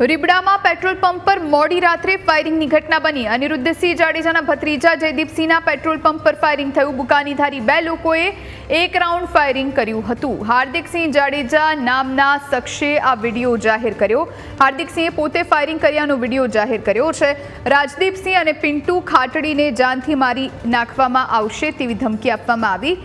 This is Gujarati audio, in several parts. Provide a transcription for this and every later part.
રીબડામાં પેટ્રોલ પંપ પર મોડી રાત્રે ફાયરિંગની ઘટના બની. અનિરુદ્ધસિંહ જાડેજાના ભત્રીજા જયદીપસિંહના પેટ્રોલ પંપ પર ફાયરિંગ થયું. બુકાનીધારી બે લોકોએ એક રાઉન્ડ ફાયરિંગ કર્યું હતું. હાર્દિકસિંહ જાડેજા નામના શખ્સે આ વીડિયો જાહેર કર્યો. હાર્દિકસિંહે પોતે ફાયરિંગ કર્યાનો વીડિયો જાહેર કર્યો છે. રાજદીપસિંહ અને પિન્ટુ ખાટડીને જાનથી મારી નાખવામાં આવશે તેવી ધમકી આપવામાં આવી.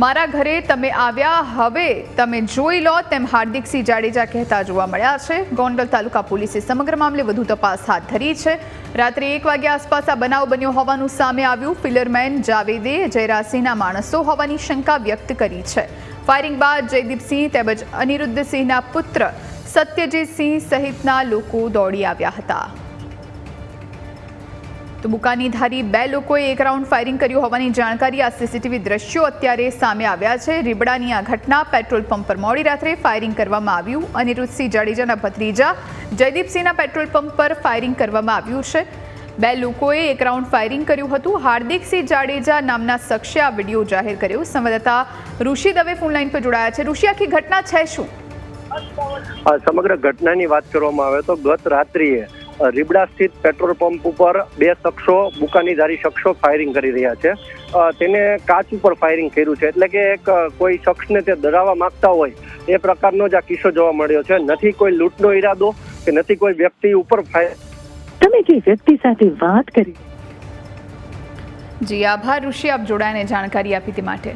મારા ઘરે તમે આવ્યા, હવે તમે જોઈ લો તેમ હાર્દિકસિંહ જાડેજા કહેતા જોવા મળ્યા છે. ગોંડલ તાલુકા પોલીસે સમગ્ર મામલે વધુ તપાસ હાથ ધરી છે. રાત્રે એક વાગ્યા આસપાસ આ બનાવ બન્યો હોવાનું સામે આવ્યું. ફિલરમેન જાવેદે જયરાસિંહના માણસો હોવાની શંકા વ્યક્ત કરી છે. ફાયરિંગ બાદ જયદીપસિંહ તેમજ અનિરુદ્ધસિંહના પુત્ર સત્યજીતસિંહ સહિતના લોકો દોડી આવ્યા હતા. તો બુકાનીધારી બે લોકોએ એક રાઉન્ડ ફાયરિંગ કર્યું હોવાની જાણકારી. આ સીસીટીવી દ્રશ્યો અત્યારે સામે આવ્યા છે. રીબડાની આ ઘટના પેટ્રોલ પંપ પર મોડી રાત્રે ફાયરિંગ કરવામાં આવ્યું. અનિરુદ્ધસિંહ જાડેજાના ભત્રીજા જયદીપસિંહના પેટ્રોલ પંપ પર ફાયરિંગ કરવામાં આવ્યું છે. બે લોકોએ એક રાઉન્ડ ફાયરિંગ કર્યું હતું. હાર્દિકસિંહ જાડેજા નામના શખ્સે આ વીડિયો જાહેર કર્યો. સંવાદદાતા ઋષિ દવે ફોનલાઈન પર જોડાયા છે. ઋષિ, આખી ઘટના છે શું? સમગ્ર ઘટનાની વાત કરવામાં આવે તો ગત રાત્રિએ રીબડા સ્થિત પેટ્રોલ પંપ ઉપર બે શખ્સો બુકાનીધારી શખ્સો ફાયરિંગ કરી રહ્યા છે. તેને કાચ ઉપર ફાયરિંગ કર્યું છે. એટલે કે એક કોઈ શખ્સને તે ડરાવવા માંગતા હોય એ પ્રકારનો જ આ કિસ્સો જોવા મળ્યો છે. નથી કોઈ લૂંટનો ઈરાદો કે નથી કોઈ વ્યક્તિ ઉપર ફાયર તમે જે વ્યક્તિ સાથે વાત કરી જી આભાર ઋષિ આપ જોડાઈને જાણકારી આપી તે માટે.